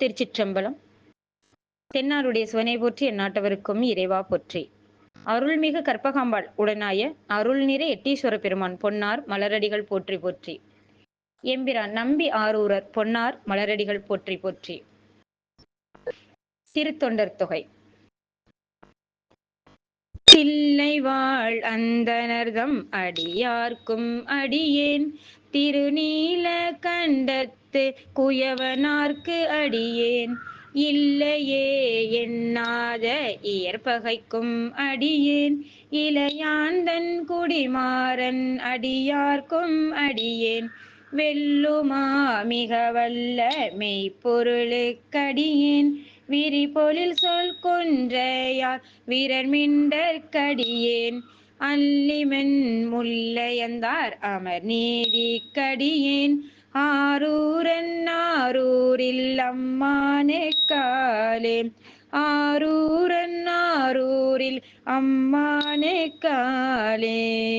திருச்சிற்றம்பலம். தென்னாருடைய சுவனை போற்றி எந்நாட்டவருக்கும் இறைவா போற்றி. அருள்மிகு கற்பகாம்பாள் உடனாய அருள் நிறை எட்டீஸ்வர பெருமான் பொன்னார் மலரடிகள் போற்றி போற்றி. எம்பிரான் நம்பி ஆரூரர் பொன்னார் மலரடிகள் போற்றி போற்றி. திருத்தொண்டர் தொகை. தில்லை வாழ் அந்தனர்தம் அடியார்க்கும் அடியேன். திருநீல கண்டத்து குயவனார்க்கு அடியேன். இல்லையே எண்ணாத இயற்பகைக்கும் அடியேன். இளையாந்தன் குடிமாறன் அடியார்க்கும் அடியேன். வெல்லுமா மிக வல்ல மெய்ப்பொருளுக்கடியேன். விரிபொழில் சொல் கொன்றையார் வீரர் மிண்டற்கடியேன். அல்லிமென் முல்லையந்தார் அமர் நீதி ആരൂരന്നാരൂരില്ലമ്മാനെ കാലേ. ആരൂരന്നാരൂരിൽ അമ്മാനെ കാലേ.